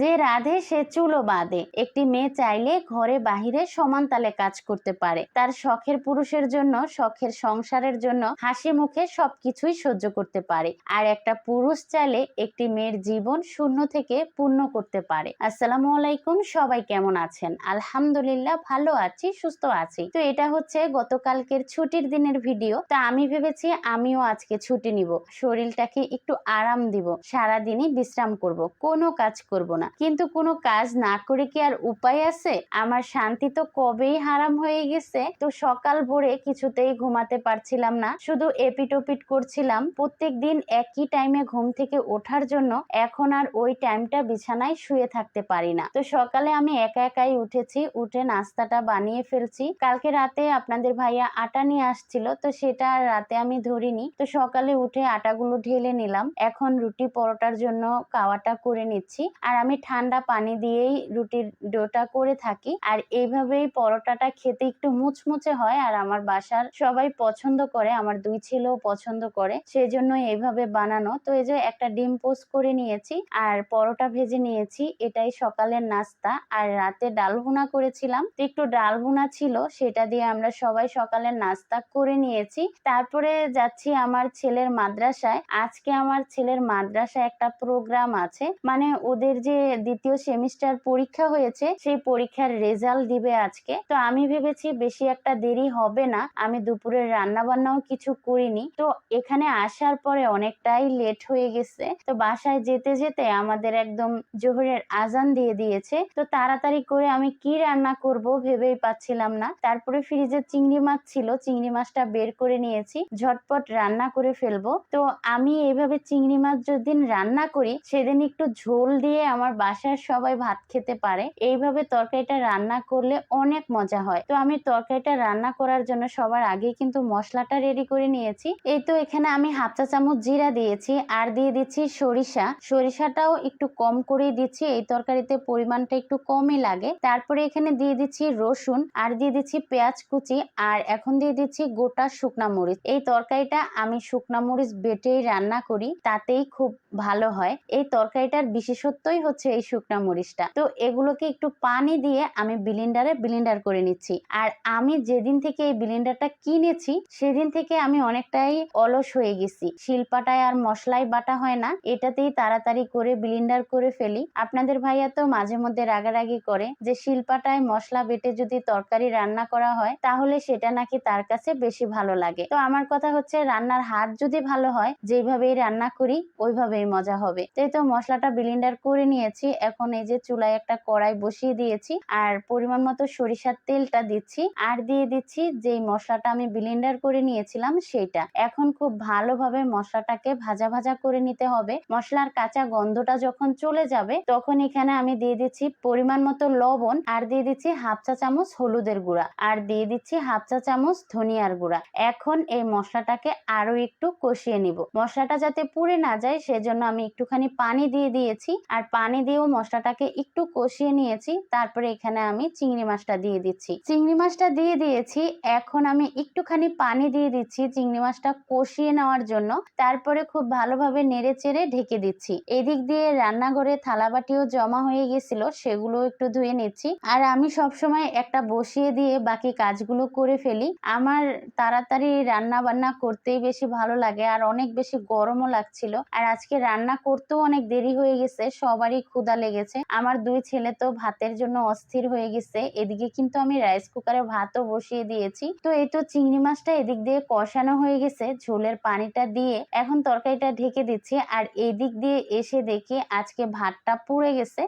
যে রাধে, সে চুলো বাঁধে। একটি মেয়ে চাইলে ঘরে বাহিরে সমান তালে কাজ করতে পারে। তার শখের পুরুষের জন্য, শখের সংসারের জন্য হাসি মুখে সবকিছুই সহ্য করতে পারে। আর একটা পুরুষ চাইলে একটি মেয়ের জীবন শূন্য থেকে পূর্ণ করতে পারে। আসসালামু আলাইকুম, সবাই কেমন আছেন? আলহামদুলিল্লাহ, ভালো আছি, সুস্থ আছি। তো এটা হচ্ছে গতকালকের ছুটির দিনের ভিডিও। তা আমি ভেবেছি আমিও আজকে ছুটি নিব। শরীরটাকে একটু আরাম দিব। সারাদিনই বিশ্রাম করব। কোনো কাজ করব না। কিন্তু কোনো কাজ না করে কি আর উপায় আছে? আমার শান্তি তো কবেই হারাম হয়ে গেছে। তো সকাল ভোরে কিছুতেই ঘুমাতে পারছিলাম না। শুধু এপিটোপিট করছিলাম। প্রত্যেক দিন একই টাইমে ঘুম থেকে ওঠার জন্য এখন আর ওই টাইমটা বিছানায় শুয়ে থাকতে পারি না। তো সকালে আমি একা একাই উঠেছি। উঠে নাস্তাটা বানিয়ে ফেলছি। কালকে রাতে আপনাদের ভাইয়া আটা নিয়ে আসছিল। তো সেটা রাতে আমি ধরিনি। তো সকালে উঠে আটাগুলো ঢেলে নিলাম। এখন রুটি পরোটার জন্য কাওয়াটা করে নিচ্ছি। আর আমি ঠান্ডা পানি দিয়েই রুটির ডোটা করে থাকি। আর এইভাবেই পরোটাটা খেতে একটু মুচমুচে হয় আর আমার বাসার সবাই পছন্দ করে, আমার দুই ছেলেও পছন্দ করে। সেই জন্য এইভাবে বানানো। তো এই যে একটা ডিম পোস্ট করে নিয়েছি আর পরোটা ভেজে নিয়েছি, এটাই সকালের নাস্তা। আর রাতে ডাল ভুনা করেছিলাম। তো একটু ডাল ভুনা ছিল, সেটা দিয়ে আমরা সবাই সকালের নাস্তা করে নিয়েছি। তারপরে যাচ্ছি আমার ছেলের মাদ্রাসায়। আজকে আমার ছেলের মাদ্রাসায় একটা প্রোগ্রাম আছে। মানে ওদের যে দ্বিতীয় সেমিস্টার পরীক্ষা হয়েছে, সেই পরীক্ষার রেজাল্ট দিবে আজকে। তো আমি ভেবেছি বেশি একটা দেরি হবে না, আমি দুপুরের রান্না বান্নাও কিছু করিনি। তো এখানে আসার পরে অনেকটাই লেট হয়ে গেছে। তো বাসায় যেতে যেতে আমাদের একদম জোহরের আজান দিয়ে দিয়েছে। তো তাড়াতাড়ি করে আমি কি রান্না করব ভেবেই পাচ্ছিলাম না। তারপরে ফ্রিজে চিংড়ি মাছ ছিল, চিংড়ি মাছটা বের করে নিয়েছি। ঝটপট রান্না করে ফেলব। তো আমি এইভাবে চিংড়ি মাছ যেদিন রান্না করি, সেদিন একটু ঝোল দিয়ে আমার বাসার সবাই ভাত খেতে পারে। এইভাবে তরকারিটা রান্না করলে অনেক মজা হয়। তো আমি তরকারিটা রান্না করার জন্য সবার আগে কিন্তু মশলাটা রেডি করে নিয়েছি। এই তো এখানে আমি হাফ চা চামচ জিরা দিয়েছি আর দিয়ে দিচ্ছি সরিষা। সরিষাটাও একটু কম করেই দিচ্ছি। এই তরকারিতে পরিমাণটা একটু কমই লাগে। তারপরে এখানে দিয়ে দিচ্ছি রসুন আর দিয়ে দিচ্ছি পেঁয়াজ কুচি আর এখন দিয়ে দিচ্ছি গোটা শুকনা মরিচ। এই তরকারিটা আমি শুকনা মরিচ বেটেই রান্না করি, তাতেই খুব ভালো হয়। এই তরকারিটার বিশেষত্বই হচ্ছে এই শুকনা মরিচটা। তো এগুলোকে একটু পানি দিয়ে আমি বিলিন্ডারে বিলিন্ডার করে নিচ্ছি। আর আমি যেদিন থেকে এই বিলিন্ডারটা কিনেছি, সেদিন থেকে আমি অনেকটাই অলস হয়ে গেছি। শিলপাটায় আর মশলাই বাটা হয় না, এটাতেই তাড়াতাড়ি করে বিলিন্ডার করে ফেলি। আপনাদের ভাইয়া তো মাঝে মধ্যে রাগারাগি করে যে শিলপাটায় মশলা বেটে যদি তরকারি রান্না করা হয়, তাহলে সেটা নাকি তার কাছে বেশি ভালো লাগে। তো আমার কথা হচ্ছে, রান্নার হাত যদি ভালো হয় যেভাবেই রান্না করি, ওইভাবেই মজা হবে। তাই তো মশলাটা বিলিন্ডার করে নিয়েছি। এখন এই যে চুলায় একটা কড়াই বসিয়ে দিয়েছি আর পরিমাণ মতো সরিষার তেলটা দিচ্ছি। আর দিয়ে দিচ্ছি যেই মশলাটা আমি বিলিন্ডার করে নিয়েছিলাম সেইটা। এখন খুব ভালোভাবে মশলাটাকে ভাজা ভাজা করে নিতে হবে। মশলার কাঁচা গন্ধটা যখন চলে যাবে, তখন এখানে আমি দিয়ে দিচ্ছি পরিমাণ মতো লবণ আর দিয়ে দিচ্ছি হাফ চা চামচ হলুদের গুঁড়া। আর দিয়ে দিচ্ছি হাফ চা চামচ ধনিয়ার গুঁড়া। এখন এই মশলাটাকে আরও একটু কষিয়ে নিব। মশলাটা যাতে পুড়ে না যায়, সেজন্য আমি একটুখানি পানি দিয়ে দিয়েছি। আর পানি দিয়েও মশলাটাকে একটু কষিয়ে নিয়েছি। তারপরে এখানে আমি চিংড়ি মাছটা দিয়ে দিচ্ছি। চিংড়ি মাছটা দিয়ে দিয়েছি। এখন আমি একটুখানি পানি দিয়ে দিচ্ছি চিংড়ি মাছটা কষিয়ে নেওয়ার জন্য। তারপরে খুব ভালোভাবে নেড়ে চেড়ে ঢেকে দিচ্ছি। এদিক দিয়ে রান্নাঘরে থালাবাটিও জমা হয়ে গেছিল, সেগুলো একটু ধুয়ে নিচ্ছি। আর আমি সবসময় একটা বসিয়ে দিয়ে বাকি কাজগুলো করে ফেলি। আমার তাড়াতাড়ি রান্না বান্না করতেই বেশি ভালো লাগে, আর অনেক বেশি গরমও লাগছিল। আর আজকে রান্না করতেও অনেক দেরি হয়ে গেছে, সবারই ক্ষুধা লেগেছে। আমার দুই ছেলে তো ভাতের জন্য অস্থির হয়ে গেছে। এদিকে কিন্তু আমি রাইস কুকারে ভাতও বসিয়ে দিয়েছি। তো এই তো চিংড়ি মাছটা এদিক দিয়ে কষানো হয়ে গেছে। ঝোলের পানিটা দিয়ে এখন তরকারিটা ঢেকে দিচ্ছি। আর এদিক দিয়ে এসে দেখি আজকে ভাতটা পুড়ে গেছে।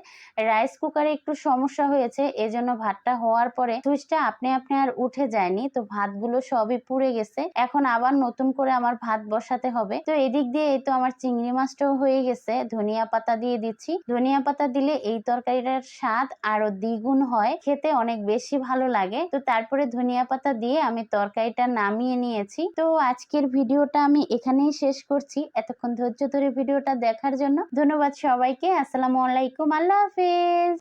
রাইস কুকারে একটু সমস্যা হয়েছে। এজন্য ভাতটা হওয়ার পরে সুইচটা আপনি আপনি আর উঠে যায়নি। তো ভাতগুলো সবই পুড়ে গেছে। এখন আবার নতুন করে আমার ভাত বসাতে হবে। তো এদিক দিয়ে এই তো আমার চিংড়ি মাছটাও হয়ে গেছে। ধনিয়া পাতা দিয়ে দিচ্ছি। ধনিয়া পাতা দিলে এই তরকারিটার স্বাদ আরও দ্বিগুণ হয়, খেতে অনেক বেশি ভালো লাগে। তো তারপরে ধনিয়া পাতা দিয়ে আমি তরকারিটা নামিয়ে নিয়েছি। তো আজকের ভিডিওটা আমি এখানেই শেষ করছি। এতক্ষণ ধৈর্য ধরে ভিডিওটা দেখার জন্য ধন্যবাদ সবাইকে। আসসালামু আলাইকুম। আল্লাহ হাফেজ।